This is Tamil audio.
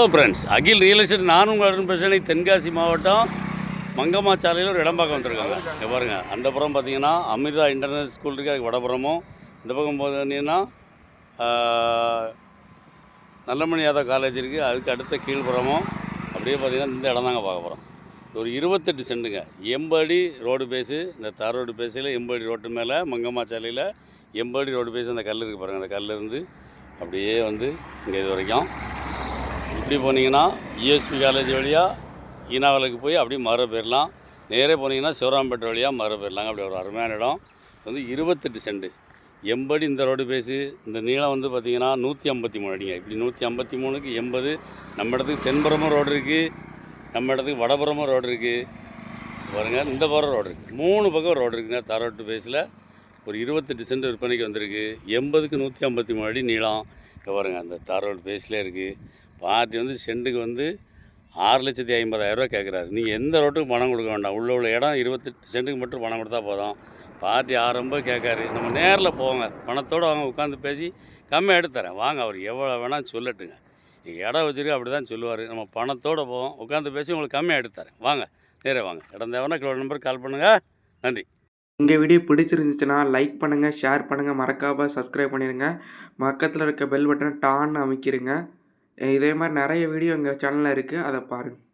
Hello friends Akhil real estate நானும் உங்கள் பிரச்சனை தென்காசி மாவட்டம் மங்கம்மா சாலையில் ஒரு இடம் பார்க்க வந்திருக்காங்க. இங்கே பாருங்கள் அந்த புறம் பார்த்தீங்கன்னா அமிர்தா இன்டர்நேஷனல் ஸ்கூல் இருக்குது அதுக்கு வடபுறமும் இந்த பக்கம் பார்த்தீங்கன்னா நல்லமணி யாதவ் காலேஜ் இருக்குது அதுக்கு அடுத்த கீழ்புறமும் அப்படியே பார்த்தீங்கன்னா இந்த இடம் தாங்க பார்க்க போகிறோம் ஒரு இருபத்தெட்டு சென்ட்டுங்க. எம்படி ரோடு பேஸு இந்த தார் ரோடு பேஸில் எம்படி ரோட்டு மேலே மங்கம்மா சாலையில் எம்படி ரோடு பேஸு அந்த கல் இருக்குது பாருங்கள் அந்த கல்லிருந்து அப்படியே வந்து இங்கே இது வரைக்கும் இப்படி போனீங்கன்னா யூஎஸ்பி காலேஜ் வழியாக ஈனாவலுக்கு போய் அப்படியே மறு போயிடலாம் நேரே போனீங்கன்னா சிவராம்பேட்டை வழியாக மறு போயிடலாங்க அப்படி ஒரு அருமையான இடம். வந்து இருபத்தெட்டு செண்டு எண்படி இந்த ரோடு பேஸு இந்த நீளம் வந்து பார்த்திங்கன்னா நூற்றி ஐம்பத்தி மூணு அடிங்க. இப்படி நூற்றி ஐம்பத்தி மூணுக்கு எண்பது நம்ம இடத்துக்கு தென்புறமும் ரோடு இருக்குது நம்ம இடத்துக்கு வடபுறமும் ரோடு இருக்குது பாருங்க இந்த புறம் ரோடு இருக்குது மூணு பக்கம் ரோடு இருக்குங்க. தரோட்டு பேஸில் ஒரு இருபத்தெட்டு சென்ட் விற்பனைக்கு வந்திருக்கு. எண்பதுக்கு நூற்றி ஐம்பத்தி மூணு அடி நீளம். இங்கே பாருங்கள் அந்த தார் பேஸ்லேயே இருக்குது பார்ட்டி வந்து சென்ட்டுக்கு வந்து ஆறு லட்சத்தி ஐம்பதாயிரரூவா கேட்குறாரு. நீங்கள் எந்த ரோட்டுக்கு பணம் கொடுக்க வேண்டாம். உள்ள உள்ள இடம் இருபத்தெட்டு சென்ட்டுக்கு மட்டும் பணம் கொடுத்தா போதும். பாட்டி ஆரம்ப கேட்காரு. நம்ம நேரில் போங்க. பணத்தோடு அவங்க உட்காந்து பேசி கம்மியாக எடுத்து தரேன். வாங்க அவர் எவ்வளோ வேணால் சொல்லட்டுங்க. நீங்கள் இடம் வச்சுருக்க அப்படி தான் சொல்லுவார். நம்ம பணத்தோடு போவோம். உட்காந்து பேசி உங்களுக்கு கம்மியாக எடுத்து தரேன். வாங்க நேரே வாங்க. இடம் தேவைன்னா கிலோ நம்பருக்கு கால் பண்ணுங்கள் நன்றி. எங்கள் வீடியோ பிடிச்சிருந்துச்சுன்னா லைக் பண்ணுங்கள் ஷேர் பண்ணுங்கள் மறக்காமல் சப்ஸ்கிரைப் பண்ணிடுங்க பக்கத்தில் இருக்க பெல் பட்டனை டான்னு அமைக்கிடுங்க இதே மாதிரி நிறைய வீடியோ எங்கள் சேனலில் இருக்குது அதை பாருங்கள்